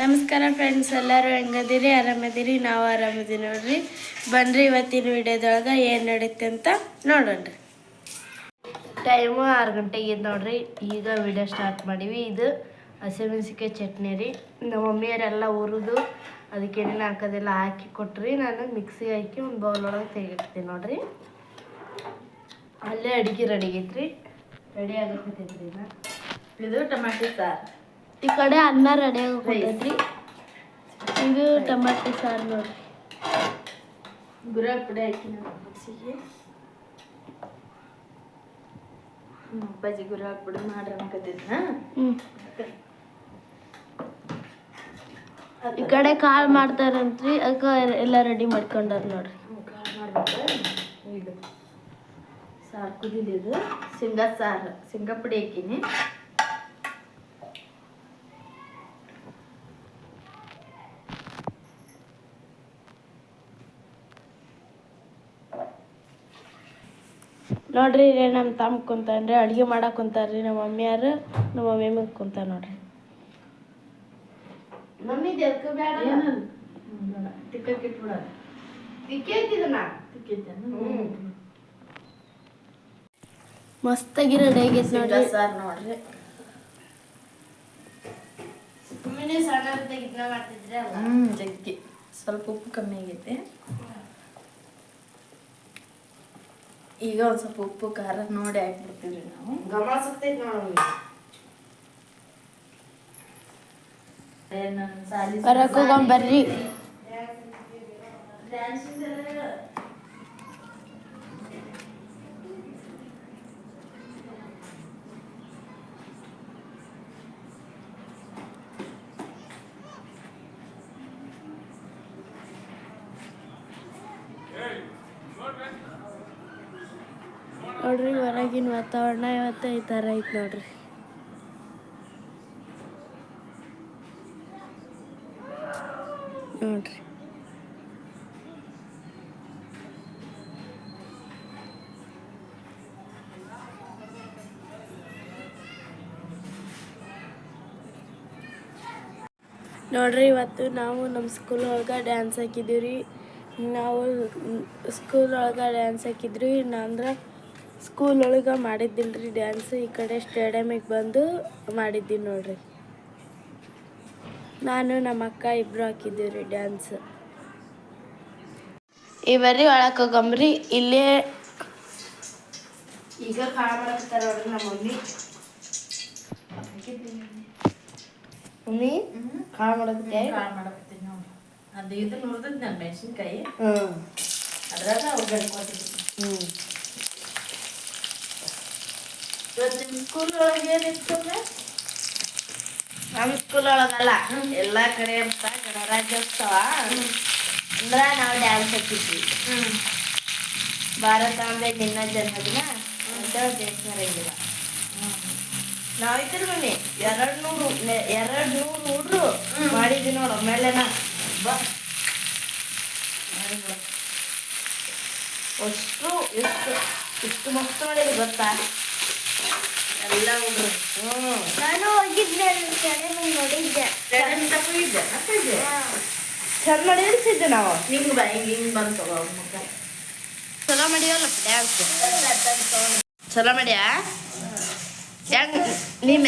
ನಮಸ್ಕಾರ ಫ್ರೆಂಡ್ಸ್ ಎಲ್ಲರೂ ಹೆಂಗದಿರಿ? ಆರಾಮದಿರಿ? ನಾವು ಆರಾಮದಿರಿ ನೋಡ್ರಿ. ಬನ್ರಿ ಇವತ್ತಿನ ವಿಡಿಯೋದೊಳಗೆ ಏನು ನಡೀತೆ ಅಂತ ನೋಡೋಣ್ರಿ ಟೈಮು ಆರು ಗಂಟೆಗೆ ನೋಡ್ರಿ. ಈಗ ವಿಡಿಯೋ ಸ್ಟಾರ್ಟ್ ಮಾಡೀವಿ. ಇದು ಹಸಿಮೆಣಸಿಕಾಯಿ ಚಟ್ನಿ ರೀ. ನಮ್ಮ ಮಮ್ಮಿಯರೆಲ್ಲ ಹುರಿದು ಅದಕ್ಕೆ ಏನೇನು ಹಾಕೋದೆಲ್ಲ ಹಾಕಿ ಕೊಟ್ರಿ. ನಾನು ಮಿಕ್ಸಿಗೆ ಹಾಕಿ ಒಂದು ಬೌಲ್ ಒಳಗೆ ತೆಗಿಡ್ತೀನಿ ನೋಡ್ರಿ. ಅಲ್ಲೇ ಅಡುಗೆ ರೆಡಿ ಆಗೈತ್ರಿ. ರೆಡಿ ಆಗತ್ತೈತ್ರಿ ಇದು ಟೊಮ್ಯಾಟೊ ಸಾರು. ಈ ಕಡೆ ಅನ್ನ ರೆಡಿ ಆಗೋತೈತ್ರಿ ಇದು ಟಮಾಟಿ ಸಾರು ನೋಡ್ರಿ. ಗುರಾಳ್ ಪುಡಿ ಹಾಕಿ ಮಿಕ್ಸಿಗೆ ಅಪ್ಪಾಜಿ ಗುರಾಳ್ ಪುಡಿ ಮಾಡ್ರಿ ಅನ್ಕತ್ತಿದ್ದ ಹ್ಮ್. ಈ ಕಡೆ ಕಾಳು ಮಾಡ್ತಾರಂತ್ರಿ ಅದಕ್ಕೆ ಎಲ್ಲ ರೆಡಿ ಮಾಡ್ಕೊಂಡಾರ ನೋಡ್ರಿ. ಕಾಳು ಮಾಡ್ಬೇಕು ಇದು ಸಾರು ಕುದಿಲಿದು ಶೇಂಗಾ ಸಾರು ಶೇಂಗಾ ಪುಡಿ ಹಾಕಿನಿ. ನೋಡ್ರಿ ಇಲ್ಲೇ ನಮ್ಮ ತಮ್ಮ ಕುಂತಾನ್ರಿ ಅಡುಗೆ ಮಾಡಕ್ಕೆ ಕುಂತಾರ್ರಿ ನಮ್ಮ ಮಮ್ಮಿಯಾರು ನಮ್ಮ ಮಮ್ಮಿ ಕುಂತ ನೋಡ್ರಿ. ಮಮ್ಮಿ ಬೇಡ? ಏನಲ್ಲ ತಿಕ್ಕಕ್ಕೆ ಇಟ್ಬಿಡೋದು. ಮಸ್ತಾಗಿ ರೆಡಿ ಆಗೈತೆ ಶೇಂಗಾ ನೋಡ್ರಿ ಸಾರು ನೋಡ್ರಿ. ಹ್ಮ್ ಜಗ್ಗಿ. ಸ್ವಲ್ಪ ಉಪ್ಪು ಕಮ್ಮಿ ಆಗೈತೆ. ಈಗ ಒಂದು ಸ್ವಲ್ಪ ಉಪ್ಪು ಖಾರ ನೋಡಿ ಹಾಕ್ಬಿಡ್ತೀವಿ ನಾವು. ಗಮನ ಸುತ್ತೈತಿ ನೋಡ್ರಿ ಏನು ಸಾಲಿ ನೋಡ್ರಿ ಹೊರಗಿನ ವಾತಾವರಣ ಇವತ್ತು ಈ ಥರ ಐತೆ ನೋಡ್ರಿ. ನೋಡ್ರಿ. ನೋಡ್ರಿ ಇವತ್ತು ನಾವು ನಮ್ಮ ಸ್ಕೂಲ್ ಒಳಗೆ ಡ್ಯಾನ್ಸ್ ಹಾಕಿದ್ದೀವಿ ರೀ ನಾವು ಸ್ಕೂಲ್ ಒಳಗೆ ಡ್ಯಾನ್ಸ್ ಹಾಕಿದ್ರಿ ಅಂದ್ರೆ ಸ್ಕೂಲ್ ಒಳಗೆ ಮಾಡಿದ್ದಿಲ್ರಿ ರೀ ಡ್ಯಾನ್ಸ್ ಈ ಕಡೆ ಸ್ಟೇಡಿಯಮಿಗೆ ಬಂದು ಮಾಡಿದ್ದೀವಿ ನೋಡ್ರಿ. ನಾನು ನಮ್ಮ ಅಕ್ಕ ಇಬ್ರು ಹಾಕಿದ್ದೀವಿ ರೀ ಡ್ಯಾನ್ಸ್ ಈ ಬರ್ರಿ ಒಳಕ್ಕೆ ಹೋಗಂಬ್ರಿ ಇಲ್ಲೇ ಈಗ ಕಾಳು ಮಾಡಕ್ತಾರ ನೋಡ್ರಿ ನಮ್ಮ ಮಮ್ಮಿ. ಮಮ್ಮಿ ಕಾಳು ಮಾಡಕ್ಕೆ ಕಾಳು ಮಾಡಕತ್ತೀನಿ ನೋಡಿ ಅದು ಇದು ನಾನು ಮೆಣಸಿನ್ಕಾಯಿ. ಹ್ಞೂ ಅದ್ರಾಗ ಅವ್ರು ಬೆಳ್ಕೊತೀನಿ ಹ್ಞೂ ನಿಮ್ಮ ಸ್ಕೂಲ್ ಒಳಗೆ ಏನಿತ್ತು ನಮ್ಮ ಸ್ಕೂಲ್ ಒಳಗಲ್ಲ ಎಲ್ಲಾ ಕಡೆ ಅಂತ ಗಣರಾಜ್ಯೋತ್ಸವ. ಅಂದ್ರ ನಾವು ಡ್ಯಾನ್ಸ್ ಹಾಕಿದ್ವಿ ಭಾರತ ಭಾರತಾಂಬೆ ನಿನ್ನ ಜನ್ಮದಿನ ಅಂತ ಡ್ಯಾನ್ಸ್ ಮಾಡಂಗಿಲ್ಲ ನಾವಿದ್ರು ಮನೆ ಎರಡ್ ನೂರು ಎರಡು ನೂರು ಹುಡ್ರು ಮಾಡಿದ್ವಿ ನೋಡು ಮೇಲೆ ಅಷ್ಟು ಎಷ್ಟು ಇಷ್ಟು ಮಕ್ಕಳು ಮಾಡಿದ್ರು ಗೊತ್ತಾ? ಎಲ್ಲ ಹುಡುಗರು ಹ್ಞೂ ನಾನು ಹೋಗಿದ್ದೆ ನೋಡಿದ್ದೆ ತಪ್ಪು ಇದ್ದೆ ಅಪ್ಪಾಜಿ ಚಂದ ಮಾಡಿ ಇಳಿಸಿದ್ದೆ ನಾವು. ನಿಂಗೆ ಬಾ ಹಿಂಗೆ ಹಿಂಗೆ ಬಂತು ಮುಖ. ಚಲೋ ಮಾಡಿವಲ್ಲ ಡ್ಯಾನ್ಸ್ ಚಲೋ ಮಾಡ್ಯಾ? ಹೆಂಗ್ ನಿಮ್ಮ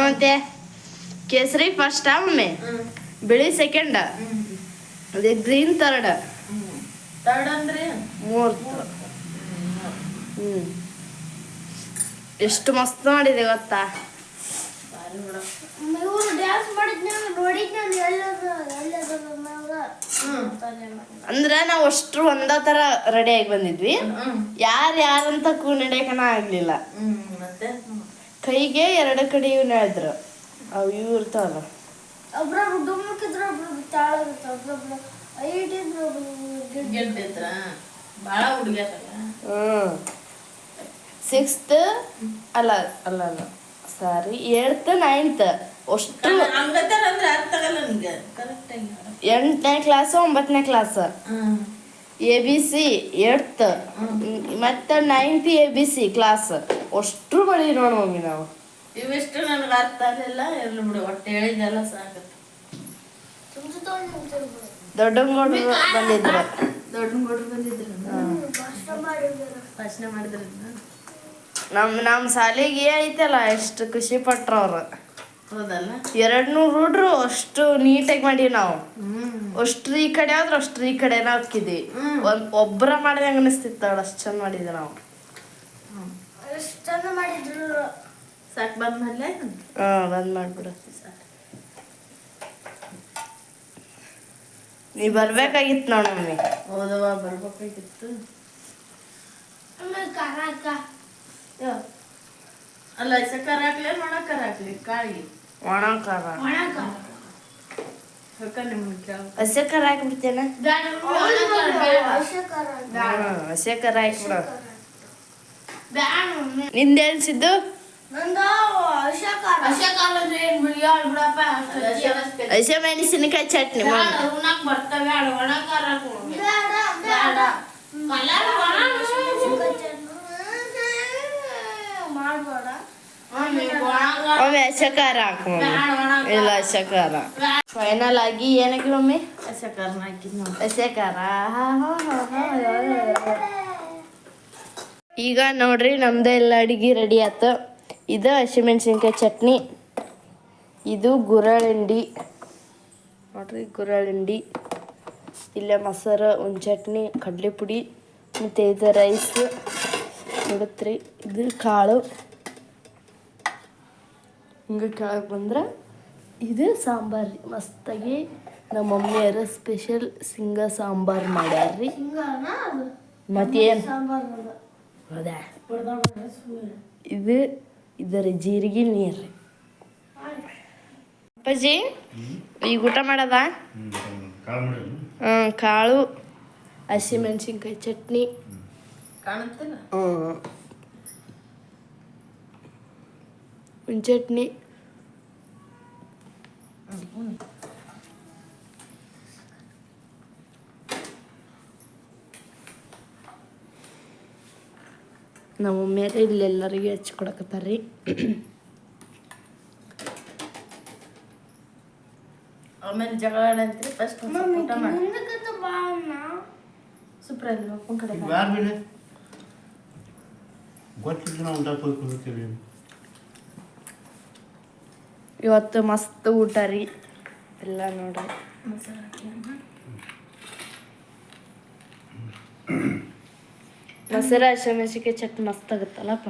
ಮತ್ತೆ ಕೇಸರಿ ಫಸ್ಟ್ ಒಮ್ಮೆ ಬಿಳಿ ಸೆಕೆಂಡ್ ಅದೇ ಗ್ರೀನ್ ತರ್ಡ್ ತರ್ಡ್ ಅಂದ್ರೆ? ಮೂರ್ತ್. ಹ್ಞೂ ಎಷ್ಟು ಮಸ್ತ್ ಮಾಡಿದೆ ಗೊತ್ತಾ? ಅಂದ್ರ ನಾವ್ ಅಷ್ಟ್ರು ಒಂದೇ ಥರ ರೆಡಿ ಆಗಿ ಬಂದಿದ್ವಿ. ಯಾರ ಯಾರು ಯಾರಂತ ಕೂ ನಡೆಯಕನ ಆಗ್ಲಿಲ್ಲ ಕೈಗೆ ಎರಡು ಕಡೆ ಇವ್ನ ಹೇಳಿದ್ರು. ಅವು ಒಬ್ರ ಇರ್ತಾವಲ್ಲ ಒಬ್ರೊಬ್ರು ಭಾಳ ಹುಡುಗ್ಯಾರಲ್ಲ. ಹ್ಞೂ ಸಿಕ್ಸ್ತ್ ಅಲ್ಲ ಅಲ್ಲ ಅಲ್ಲ. ಸಾರಿ ಏಳ್ತ್ ನೈನ್ತ್ ಅಷ್ಟು ಅಂದ್ರೆ ಅರ್ಥ ಆಗಲ್ಲ ನಿಮಗೆ. ಕರೆಕ್ಟಾಗಿ ಎಂಟನೇ ಕ್ಲಾಸು ಒಂಬತ್ತನೇ class A B C eighth ಮತ್ತು ninth A B C class ಅಷ್ಟ್ರು ಬಳಿ ನೋಡಿ ಮಮ್ಮಿ ನಾವು. ಇವಿಷ್ಟು ನನಗೆ ಅರ್ಥ ಆಗಲಿಲ್ಲ. ಇರ್ಲಿ ಬಿಡು ಒಟ್ಟು ಹೇಳಿದೆಲ್ಲ ಸಾಕತ್ತೆ ದೊಡ್ಡಂಗೌಡರು ಬಂದಿದ್ರು. ದೊಡ್ಡಂಗೌಡರು ಬಂದಿದ್ರು ಭಾಷಣ ಮಾಡಿದ್ರು ನಮ್ಮ ನಮ್ಮ ಶಾಲೆಗೆ ಐತಲ್ಲ ಎಷ್ಟು ಖುಷಿ ಪಟ್ರ ಅವರು ಹೌದಲ್ಲ? ಎರಡ್ ನೂರು ಹುಡ್ರು ಅಷ್ಟು ನೀಟಾಗಿ ಮಾಡೀವಿ ನಾವು. ಅಷ್ಟ್ರ ಈ ಕಡೆ ಆದ್ರೆ ಅಷ್ಟ್ರ ಈ ಕಡೆನ ಹಾಕಿದ್ವಿ. ಒಂದ್ ಒಬ್ಬರ ಮಾಡಿದಂಗ ಅನಿಸ್ತಿತ್ತು ಅವಳು ಅಷ್ಟು ಚಂದ ಮಾಡಿದ್ವಿ ನಾವು. ಸಾಕು ಬಂದ್ಮೇಲೆ? ಹಾಂ ಬಂದ್ ಮಾಡ್ಬಿಡ. ನೀ ಬರ್ಬೇಕಾಗಿತ್ತು ನೋಡಮ್ಮಿ ಮಮ್ಮಿ. ಹೌದವ ಬರ್ಬೇಕಾಗಿತ್ತು. ಅಲ್ಲ ಸಕ್ಕರ ಹಾಕ್ಲಿ ಒಣ ಖಾರ ಹಾಕ್ಲಿ? ಕಾಳಿಗೆ ಒಣ ಖಾರ ಒಣ ಖಾರ ಅಕ್ಕ ನಿಮ್ಗೆ ಕೇಳ ಹಸಿ ಖಾರ ಹಾಕ್ಬಿಡ್ತೇನ ಹಸಿ ಖಾರ ಹಸಿ ಖಾರ ಹಾಕ್ಬಿಡು. ಬ್ಯಾಡ ನಿಂದೇನ್ ಸಿದ್ದು ನಂದು ಹಸಿ ಮೆಣಸಿನಕಾಯಿ ಚಟ್ನಿ ಬರ್ತವೆ ಒಮ್ಮೆ ಹಸಕಾರ ಖಾರ ಹಾಕು ಮಮ್ಮಿ ಇಲ್ಲ ಹಸಕಾರ ಫೈನಲ್ ಆಗಿ ಏನಕ್ಕೆ ಮಮ್ಮಿ ಹಸಕಾರ ಹಾಕಿದ್ ನೋಡಿ. ಹಸಿ ಖಾರ ಹಾ, ಹಾ, ಹಾ, ಹಾ, ಯಾ, ಯಾ, ಯಾ. ಈಗ ನೋಡ್ರಿ ನಮ್ದು ಎಲ್ಲ ಅಡಿಗೆ ರೆಡಿ ಆತು. ಇದು ಹಸಿಮೆಣ್ಸಿನ್ಕಾಯಿ ಚಟ್ನಿ ಇದು ಗುರಳಿಂಡಿ. ನೋಡ್ರಿ ಗುರಳಿಂಡಿ. ಇಲ್ಲೇ ಮೊಸರು ಒಂದು ಚಟ್ನಿ ಕಡಲೆ ಪುಡಿ ಮತ್ತು ಇದು ರೈಸ್ ನೋಡತ್ರಿ ಇದು ಕಾಳು. ಹಿಂಗೆ ಕೆಳಗೆ ಬಂದ್ರೆ ಇದು ಸಾಂಬಾರು ರೀ. ಮಸ್ತಾಗಿ ನಮ್ಮ ಮಮ್ಮಿಯರ ಸ್ಪೆಷಲ್ ಸಿಂಗ ಸಾಂಬಾರು ಮಾಡ್ಯಾರ್ರಿ ಮತ್ತೇನು. ಹೌದಾ? ಇದು ಇದರ ಜೀರಿಗೆ ನೀರು. ಅಪ್ಪಾಜಿ ಈಗ ಊಟ ಮಾಡದ? ಕಾಳು ಹಸಿಮೆಣ್ಸಿನ್ಕಾಯಿ ಚಟ್ನಿ. ಹ್ಞೂ ಚಟ್ನಿ. ನಮ್ಮ ಮೇಲೆ ಇಲ್ಲೆಲ್ಲರಿಗೆ ಹಚ್ಚಿ ರೀ ಆಮೇಲೆ ಜಗಳ ಆಡಂತ್ರಿ ಫಸ್ಟ್ ಊಟ ಮಾಡಿ. ಕಡೆ ನಾವು ಊಟ ಕೊಡ್ತೀವಿ ಇವತ್ತು ಮಸ್ತ್ ಊಟ ರೀ. ಎಲ್ಲ ನೋಡ್ರಿ. ಮಸಾಲೆ ಹಾಕಿ. ಅಮ್ಮ. ಮೊಸರು ಹಸಿಮೆಣ್ಸಿನ್ಕಾಯಿ ಚಟ್ನಿ ಮಸ್ತ್ ಆಗುತ್ತಲ್ಲಪ್ಪ.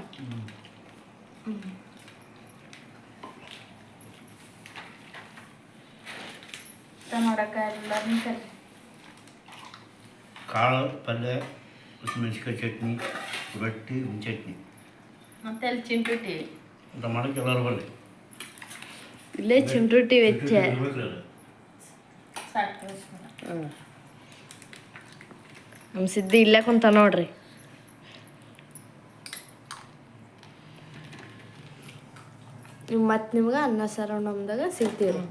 ಕರಿ ಕಾಳು ಪಲ್ಯ ಹಸಿಮೆಣ್ಸಿಕಾಯಿ ಚಟ್ನಿ ರೊಟ್ಟಿ ಚಟ್ನಿ. ಮತ್ತೆ ಅಲ್ಲಿ ಚಿಂಟುಟಿ? ಊಟ ಮಾಡಕ್ಕೆ ಎಲ್ಲರೂ ಬರಲಿ ಇಲ್ಲೇ ಚಿಂಟುಟಿ ವೆಚ್ಚ. ನಮ್ಮ ಸಿದ್ಧಿ ಇಲ್ಲೇ ಕುಂತ ನೋಡ್ರಿ. ಮತ್ತೆ ನಿಮ್ಗೆ ಅನ್ನ ಸಾರು ನಮ್ದಾಗ ಸಿಗ್ತೀವಿ